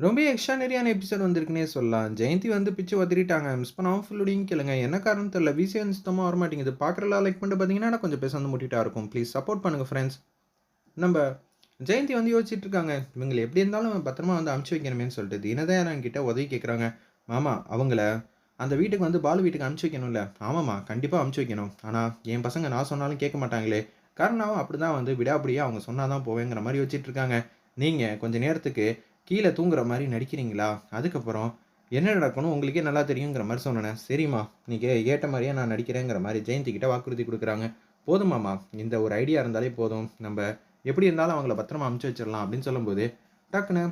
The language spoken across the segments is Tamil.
ரொம்ப எக்ஸ்ட்ரானரியான எபிசோட் வந்திருக்குன்னே சொல்லலாம். ஜெயந்தி வந்து பிச்சு உதறிட்டாங்க. மிஸ் பண்ணாமல் ஃபுல்லுடையும் கேளுங்க. என்ன காரணம் தெரியல. விசியே வந்து வர வரமாட்டேங்குது. பார்க்குறலாம் லைக் பண்ணிட்டு பார்த்தீங்கன்னா, கொஞ்சம் பேச வந்து முட்டிட்டா இருக்கும். ப்ளீஸ் சப்போர்ட் பண்ணுங்கள் ஃப்ரெண்ட்ஸ். நம்ம ஜெயந்தி வந்து யோசிச்சுட்டு இருக்காங்க. இவங்களை எப்படி இருந்தாலும் பத்திரமா வந்து அமுச்சு வைக்கணுமேன்னு சொல்லிட்டு தீனதயாளன் கிட்ட உதவி கேட்குறாங்க. மாமா அவங்கள அந்த வீட்டுக்கு வந்து பாலு வீட்டுக்கு அனுப்பிச்சு வைக்கணும்ல. ஆமாம்மா கண்டிப்பாக அனுப்பிச்சு வைக்கணும். ஆனால் என் பசங்க நான் சொன்னாலும் கேட்க மாட்டாங்களே. காரணம் அப்படி தான் வந்து விடாபடியாக அவங்க சொன்னால் தான் போவேங்கிற மாதிரி வச்சுட்டு இருக்காங்க. நீங்கள் கொஞ்சம் நேரத்துக்கு கீழே தூங்குற மாதிரி நடிக்கிறீங்களா? அதுக்கப்புறம் என்ன நடக்கணும் உங்களுக்கே நல்லா தெரியுங்கிற மாதிரி சொன்னேனே. சரிம்மா நீங்க ஏற்ற மாதிரியே நான் நடிக்கிறேங்கிற மாதிரி ஜெயந்தி கிட்ட வாக்குறுதி கொடுக்குறாங்க போதுமாம்மா இந்த ஒரு ஐடியா இருந்தாலே போதும். நம்ம எப்படி இருந்தாலும் அவங்கள பத்திரமா அனுப்பிச்சு வச்சிடலாம் அப்படின்னு சொல்லும்போது, டக்குனு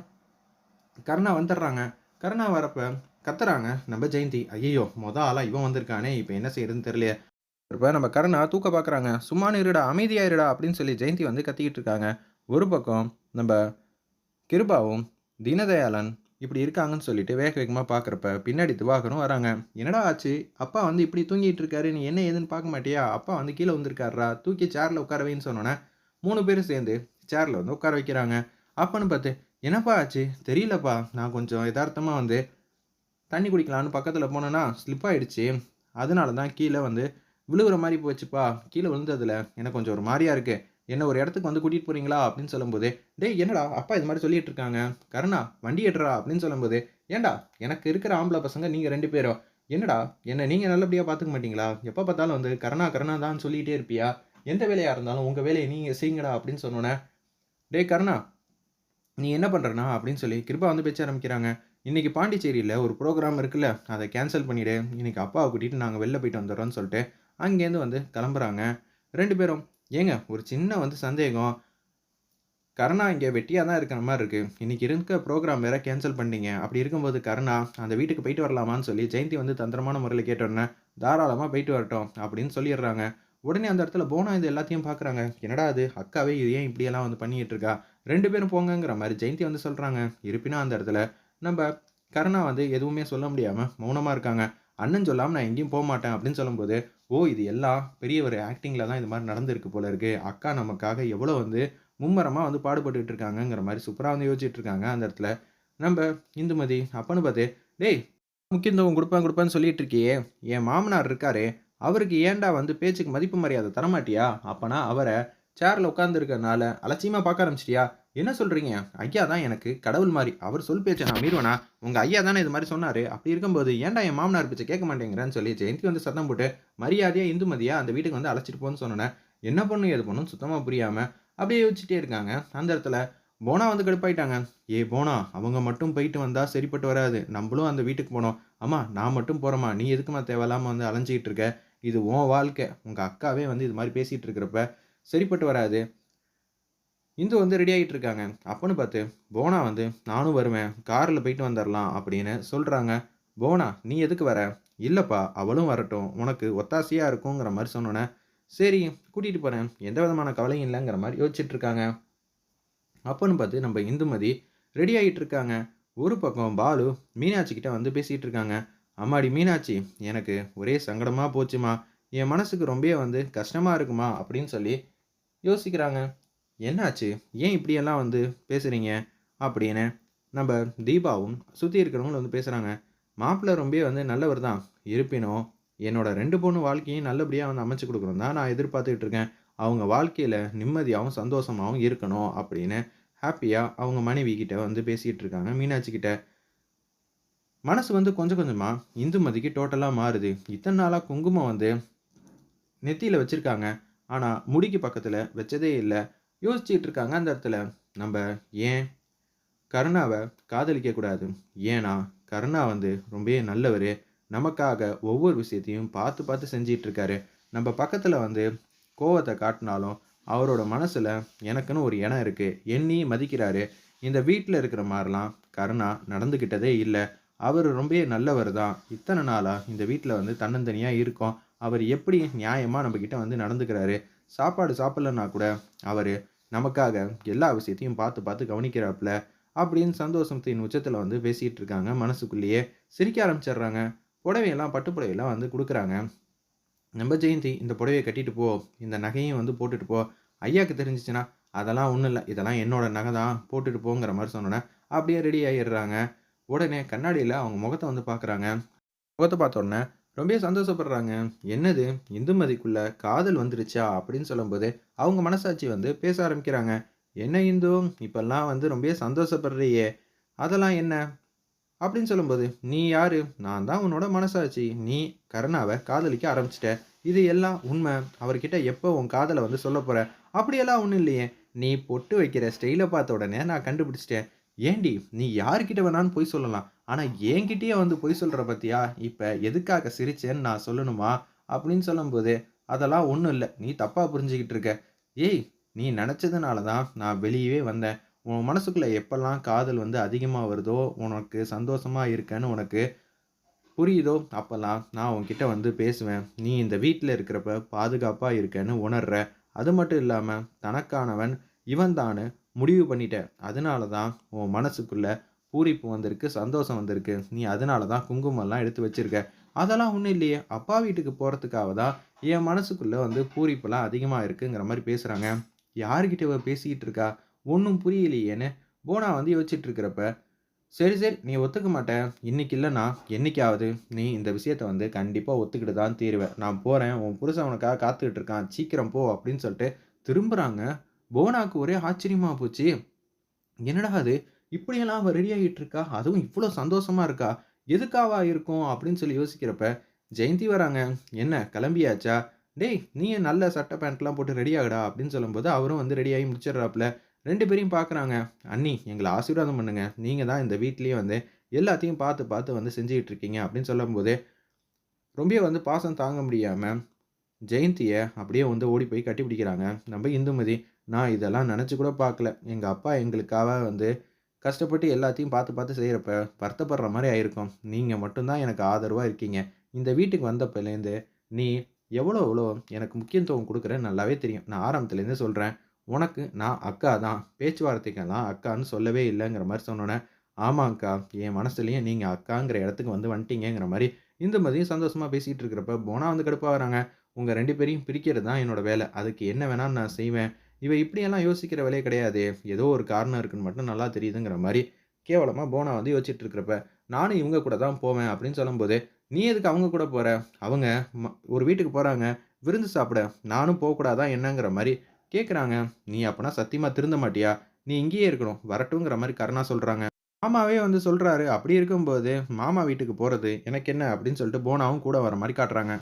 கருணா வந்துடுறாங்க. கருணா வரப்ப கத்துறாங்க நம்ம ஜெயந்தி. ஐயோ மொத ஆளா இவன் வந்திருக்கானே! இப்போ என்ன செய்யறதுன்னு தெரியலையே. இப்போ நம்ம கருணா தூக்க பார்க்குறாங்க. சும்மா இருடா, அமைதியாக இருடா அப்படின்னு சொல்லி ஜெயந்தி வந்து கத்திக்கிட்டு இருக்காங்க. ஒரு பக்கம் நம்ம கிருபாவும், தீனதயாளன் இப்படி இருக்காங்கன்னு சொல்லிட்டு வேக வேகமாக பார்க்குறப்ப, பின்னாடி திவாகரும் வராங்க. என்னடா ஆச்சு? அப்பா வந்து இப்படி தூங்கிட்டு இருக்காரு. நீ என்ன ஏதுன்னு பார்க்க மாட்டியா? அப்பா வந்து கீழே வந்திருக்காரா தூக்கி சேரில் உட்கார வைன்னு சொன்னோன்னே மூணு பேரும் சேர்ந்து சேரில் வந்து உட்கார வைக்கிறாங்க. அப்பன்னு பார்த்து, என்னப்பா ஆச்சு? தெரியலப்பா. நான் கொஞ்சம் யதார்த்தமாக வந்து தண்ணி குடிக்கலான்னு பக்கத்தில் போனேன்னா, ஸ்லிப் ஆகிடுச்சு அதனால தான் கீழே வந்து விழுகுற மாதிரி போச்சுப்பா. கீழே விழுந்ததில் எனக்கு கொஞ்சம் ஒரு மாதிரியாக இருக்குது என்ன ஒரு இடத்துக்கு வந்து கூட்டிட்டு போறீங்களா? அப்படின்னு சொல்லும்போது, டேய் என்னடா அப்பா இது மாதிரி சொல்லிட்டு இருக்காங்க. கருணா வண்டி எடுறா அப்படின்னு சொல்லும்போது, ஏன்டா எனக்கு இருக்கிற ஆம்பளை பசங்க நீங்க ரெண்டு பேரும். என்னடா என்ன நீங்க நல்லபடியா பார்த்துக்க மாட்டீங்களா? எப்ப பார்த்தாலும் வந்து கருணா கருணா தான் சொல்லிட்டே இருப்பியா? எந்த வேலையா இருந்தாலும் உங்க வேலையை நீங்க செய்யுங்கடா அப்படின்னு சொன்னோன்னே டேய் கருணா நீ என்ன பண்றனா? அப்படின்னு சொல்லி கிருபா வந்து பேச்ச ஆரம்பிக்கிறாங்க. இன்னைக்கு பாண்டிச்சேரியில் ஒரு ப்ரோக்ராம் இருக்குல்ல, அதை கேன்சல் பண்ணிவிடு இன்னைக்கு அப்பாவை கூட்டிகிட்டு நாங்கள் வெளில போயிட்டு வந்துடுறோம்னு சொல்லிட்டு, அங்கேருந்து வந்து கிளம்புறாங்க. ரெண்டு பேரும் ஏங்க ஒரு சின்ன வந்து சந்தேகம். கருணா இங்கே வெட்டியாக தான் இருக்கிற மாதிரி இருக்குது இன்றைக்கி இருக்க ப்ரோக்ராம் வேற கேன்சல் பண்ணிங்க அப்படி இருக்கும்போது கருணா அந்த வீட்டுக்கு போயிட்டு வரலாமான்னு சொல்லி ஜெயந்தி வந்து தந்திரமான முறையில் கேட்டோன்னே தாராளமாக போயிட்டு வரட்டும் அப்படின்னு சொல்லிடுறாங்க. உடனே அந்த இடத்துல போனா இது எல்லாத்தையும் பார்க்குறாங்க. என்னடா இது அக்காவே இது ஏன் இப்படியெல்லாம் வந்து பண்ணிட்டு இருக்கா? ரெண்டு பேரும் போங்கங்கிற மாதிரி ஜெயந்தி வந்து சொல்கிறாங்க இருப்பினும் அந்த இடத்துல நம்ம கருணா வந்து எதுவுமே சொல்ல முடியாமல் மௌனமாக இருக்காங்க. அண்ணன் சொல்லாமல் நான் எங்கேயும் போமாட்டேன் அப்படின்னு சொல்லும்போது, ஓ! இது எல்லாம் பெரிய ஒரு ஆக்டிங்கில் தான் இது மாதிரி நடந்திருக்கு போல இருக்குது அக்கா நமக்காக எவ்வளோ வந்து மும்மரமாக வந்து பாடுபட்டுட்டு இருக்காங்கங்கிற மாதிரி சூப்பராக வந்து யோசிச்சுட்டு இருக்காங்க அந்த இடத்துல. நம்ம இந்துமதி அப்பன்னு பார்த்து, டேய் முக்கியத்துவம் கொடுப்பேன் கொடுப்பேன்னு சொல்லிட்டு இருக்கியே, என் மாமனார் இருக்காரு அவருக்கு ஏன்டா வந்து பேச்சுக்கு மதிப்பு மரியாதை தரமாட்டியா? அப்போனா அவரை சேரில் உட்காந்துருக்கனால அலட்சியமாக பார்க்க ஆரம்பிச்சிட்டியா? என்ன சொல்கிறீங்க ஐயா தான் எனக்கு கடவுள் மாதிரி அவர் சொல் பேச்சை நான் மீறுவேனா? உங்கள் ஐயா தானே இது மாதிரி சொன்னார் அப்படி இருக்கும்போது ஏன்டா என் மாமனார் பேச்சை கேட்க மாட்டேங்கிறேன்னு சொல்லி ஜெயந்தி வந்து சத்தம் போட்டு, மரியாதையாக இந்துமதியாக அந்த வீட்டுக்கு வந்து அழைச்சிட்டு போன்னு சொன்னோனே, என்ன பண்ணும் எது பண்ணும் சுத்தமாக புரியாமல் அப்படியே யோசிச்சுட்டே இருக்காங்க. அந்த இடத்துல போனா வந்து கடுப்பாயிட்டாங்க. ஏய் போனா அவங்க மட்டும் போயிட்டு வந்தால் சரிப்பட்டு வராது. நம்மளும் அந்த வீட்டுக்கு போனோம் அம்மா நான் மட்டும் போகிறோமா நீ எதுக்கும்மா தேவையில்லாமல் வந்து அலைஞ்சிக்கிட்டு இருக்க? இது உன் வாழ்க்கை. உங்கள் அக்காவே வந்து இது மாதிரி பேசிகிட்டு இருக்கிறப்ப சரிப்பட்டு வராது. இந்து வந்து ரெடி ஆகிட்டு இருக்காங்க. அப்போன்னு பார்த்து, போனா வந்து நானும் வருவேன். காரில் போயிட்டு வந்துடலாம் அப்படின்னு சொல்கிறாங்க போனா நீ எதுக்கு வர? இல்லைப்பா அவளும் வரட்டும். உனக்கு ஒத்தாசையாக இருக்குங்கிற மாதிரி சொன்னோன்னே சரி கூட்டிகிட்டு போகிறேன் எந்த விதமான கவலையும் இல்லைங்கிற மாதிரி யோசிச்சுட்டு இருக்காங்க. அப்போன்னு பார்த்து நம்ம இந்துமதி ரெடி ஆகிட்டு இருக்காங்க. ஒரு பக்கம் பாலு மீனாட்சிக்கிட்ட வந்து பேசிகிட்டு இருக்காங்க. அம்மாடி மீனாட்சி எனக்கு ஒரே சங்கடமாக போச்சுமா என் மனசுக்கு ரொம்பவே வந்து கஷ்டமாக இருக்குமா அப்படின்னு சொல்லி யோசிக்கிறாங்க. என்னாச்சு? ஏன் இப்படியெல்லாம் வந்து பேசுகிறீங்க அப்படின்னு நம்ம தீபாவும் சுற்றி இருக்கிறவங்களும் வந்து பேசுகிறாங்க மாப்பிள்ளை ரொம்பவே வந்து நல்லவர் தான். இருப்பினும் என்னோடய ரெண்டு பொண்ணு வாழ்க்கையும் நல்லபடியாக வந்து அமைச்சு கொடுக்குறோம் தான் நான் எதிர்பார்த்துட்டு இருக்கேன். அவங்க வாழ்க்கையில் நிம்மதியாகவும் சந்தோஷமாகவும் இருக்கணும் அப்படின்னு ஹாப்பியாக அவங்க மனைவி கிட்ட வந்து பேசிக்கிட்டு இருக்காங்க மீனாட்சி கிட்ட. மனசு வந்து கொஞ்சம் கொஞ்சமா இந்துமதிக்கு டோட்டலாக மாறுது. இத்தனை நாளாக குங்குமம் வந்து நெத்தியில் வச்சுருக்காங்க ஆனால் முடிக்கு பக்கத்தில் வச்சதே இல்லை யோசிச்சுட்டு இருக்காங்க அந்த இடத்துல. நம்ம ஏன் கருணாவை காதலிக்கக்கூடாது ஏன்னா கருணா வந்து ரொம்பவே நல்லவர் நமக்காக ஒவ்வொரு விஷயத்தையும் பார்த்து பார்த்து செஞ்சுட்டு நம்ம பக்கத்தில் வந்து கோவத்தை காட்டினாலும், அவரோட மனசில் எனக்குன்னு ஒரு இடம் இருக்குது எண்ணி மதிக்கிறாரு. இந்த வீட்டில் இருக்கிற மாதிரிலாம் கருணா நடந்துக்கிட்டதே இல்லை அவர் ரொம்பவே நல்லவர் தான். இத்தனை நாளாக இந்த வீட்டில் வந்து தன்னந்தனியாக இருக்கோம். அவர் எப்படி நியாயமாக நம்மக்கிட்ட வந்து நடந்துக்கிறாரு. சாப்பாடு சாப்பிட்லன்னா கூட அவர் நமக்காக எல்லா விஷயத்தையும் பார்த்து பார்த்து கவனிக்கிறாப்ல. அப்படின்னு சந்தோஷத்தின் உச்சத்தில் வந்து பேசிக்கிட்டு இருக்காங்க. மனசுக்குள்ளேயே சிரிக்க ஆரம்பிச்சிடுறாங்க. புடவையெல்லாம் பட்டு புடவையெல்லாம் வந்து கொடுக்குறாங்க நம்ம ஜெயந்தி இந்த புடவையை கட்டிட்டு போ. இந்த நகையும் வந்து போட்டுட்டு போ. ஐயாவுக்கு தெரிஞ்சிச்சுன்னா அதெல்லாம் ஒன்றும் இல்லை இதெல்லாம் என்னோட நகை தான். போட்டுட்டு போங்கிற மாதிரி சொன்னோன்னே அப்படியே ரெடி ஆகிடுறாங்க உடனே கண்ணாடியில் அவங்க முகத்தை வந்து பார்க்குறாங்க. முகத்தை பார்த்த உடனே ரொம்ப சந்தோஷப்படுறாங்க. "என்னது இந்துமதிக்குள்ள காதல் வந்துருச்சா?" அப்படின்னு சொல்லும்போது, அவங்க மனசாட்சி வந்து பேச ஆரம்பிக்கிறாங்க. "என்ன இந்து, இப்பெல்லாம் வந்து ரொம்ப சந்தோஷப்படுறியே! அதெல்லாம் என்ன?" அப்படின்னு சொல்லும்போது, "நீ யாரு? நான் தான் உன்னோட மனசாட்சி. நீ கருணாவை காதலிக்க ஆரம்பிச்சிட்ட இது எல்லாம் உண்மை அவர்கிட்ட எப்போ உன் காதலை வந்து சொல்ல போற?" "அப்படியெல்லாம் ஒன்றும் இல்லையே. நீ பொட்டு வைக்கிற ஸ்டைலை பார்த்த உடனே நான் கண்டுபிடிச்சிட்டேன் "ஏன்டி நீ யார்கிட்ட வேணாலும் பொய் சொல்லலாம். ஆனால் என்கிட்டயே வந்து பொய் சொல்கிற பார்த்தியா? இப்போ எதுக்காக சிரிச்சேன்னு நான் சொல்லணுமா?" அப்படின்னு சொல்லும்போது, "அதெல்லாம் ஒன்றும் இல்லை நீ தப்பாக புரிஞ்சுக்கிட்டு இருக்க. ஏய் நீ நினச்சதுனால தான் நான் வெளியவே வந்தேன். உன் மனசுக்குள்ளே எப்போல்லாம் காதல் வந்து அதிகமாக வருதோ, உனக்கு சந்தோஷமாக இருக்கேன்னு உனக்கு புரியுதோ, அப்போல்லாம் நான் உன்கிட்ட வந்து பேசுவேன். நீ இந்த வீட்டில் இருக்கிறப்ப பாதுகாப்பாக இருக்கேன்னு உணர்ற. அது மட்டும் இல்லாமல் தனக்கானவன் இவன் தான் முடிவு பண்ணிட்ட. அதனால தான் உன் மனசுக்குள்ளே பூரிப்பு வந்திருக்கு, சந்தோஷம் வந்திருக்கு. நீ அதனால தான் குங்குமம்லாம் எடுத்து வச்சிருக்க. அதெல்லாம் ஒன்றும் இல்லையே. அப்பா வீட்டுக்கு போகிறதுக்காக தான் என் மனசுக்குள்ளே வந்து பூரிப்புலாம் அதிகமாக இருக்குங்கிற மாதிரி பேசுகிறாங்க யார்கிட்ட இவ பேசிக்கிட்டு இருக்கா? ஒன்றும் புரியலையேன்னு போனா வந்து யோசிச்சுட்டு இருக்கிறப்ப, "சரி, சரி நீ ஒத்துக்க மாட்ட. இன்னைக்கு இல்லைன்னா என்னைக்காவது நீ இந்த விஷயத்த வந்து கண்டிப்பாக ஒத்துக்கிட்டு தான் தீருவேன் நான் போகிறேன் உன் புருஷன் காத்துக்கிட்டு இருக்கான். சீக்கிரம் போ" அப்படின்னு சொல்லிட்டு திரும்புகிறாங்க போனாக்கு ஒரே ஆச்சரியமாக போச்சு. "என்னடா இது! இப்படியெல்லாம் அவள் ரெடி ஆகிட்டு இருக்கா? அதுவும் இவ்வளோ சந்தோஷமா இருக்கா? எதுக்காவா இருக்கும்?" அப்படின்னு சொல்லி யோசிக்கிறப்ப, ஜெயந்தி வராங்க. "என்ன கிளம்பியாச்சா? டேய் நீ நல்ல சட்டை, பேண்ட்லாம் போட்டு ரெடி ஆகுடா" அப்படின்னு சொல்லும்போது, அவரும் வந்து ரெடி ஆகி முடிச்சிடுறாப்புல. ரெண்டு பேரையும் பார்க்குறாங்க. "அண்ணி எங்களை ஆசீர்வாதம் பண்ணுங்க. நீங்கள் தான் இந்த வீட்லேயே வந்து எல்லாத்தையும் பார்த்து, பார்த்து வந்து செஞ்சுக்கிட்டு இருக்கீங்க" அப்படின்னு சொல்லும்போது, ரொம்பவே வந்து பாசம் தாங்க முடியாமல் ஜெயந்தியை அப்படியே வந்து ஓடி போய் கட்டி பிடிக்கிறாங்க நம்ம இந்துமதி. "நான் இதெல்லாம் நினச்சி கூட பார்க்கல. எங்கள் அப்பா எங்களுக்காக வந்து கஷ்டப்பட்டு எல்லாத்தையும் பார்த்து, பார்த்து செய்கிறப்ப வருத்தப்படுற மாதிரி ஆயிருக்கும். நீங்கள் மட்டும்தான் எனக்கு ஆதரவாக இருக்கீங்க. இந்த வீட்டுக்கு வந்தப்பலேருந்து நீ எவ்வளோ எவ்வளோ எனக்கு முக்கியத்துவம் குடுக்குறன்னு நல்லாவே தெரியும். நான் ஆரம்பத்துலேருந்தே சொல்கிறேன் உனக்கு நான் அக்கா தான். பேச்சுவார்த்தைக்கெல்லாம் அக்கான்னு சொல்லவே இல்லைங்கிற மாதிரி சொன்னோன்னே "ஆமாங்க்கா. என் மனசுலேயும் நீங்கள் அக்காங்கிற இடத்துக்கு வந்து வந்துட்டிங்கங்கிற மாதிரி இந்த மாதிரியும் சந்தோஷமாக பேசிகிட்டு இருக்கிறப்ப, போனால் வந்து கடுப்பாக வராங்க உங்கள் ரெண்டு பேரையும் பிரிக்கிறது தான் என்னோட வேலை அதுக்கு என்ன வேணாலும் நான் செய்வேன். இவ இப்படியெல்லாம் யோசிக்கிற வேலையே கிடையாது ஏதோ ஒரு காரணம் இருக்குன்னு மட்டும் நல்லா தெரியுதுங்கிற" மாதிரி கேவலமாக போனா வந்து யோசிச்சுட்டு இருக்கிறப்ப, "நானும் இவங்க கூட தான் போவேன்" அப்படின்னு சொல்லும்போது, "நீ எதுக்கு அவங்க கூட போகிற அவங்க ம ஒரு வீட்டுக்கு போகிறாங்க விருந்து சாப்பிட. நானும் போகக்கூடாதான் என்னங்கிற" மாதிரி கேட்குறாங்க. "நீ அப்போனா சத்தியமாக திருந்த மாட்டியா? நீ இங்கேயே இருக்கணும். வரட்டுங்கிற" மாதிரி கருணா சொல்கிறாங்க மாமாவே வந்து சொல்கிறாரு அப்படி இருக்கும்போது, மாமா வீட்டுக்கு போகிறது எனக்கு என்ன அப்படின்னு சொல்லிட்டு போனாவும் கூட வர மாதிரி காட்டுறாங்க.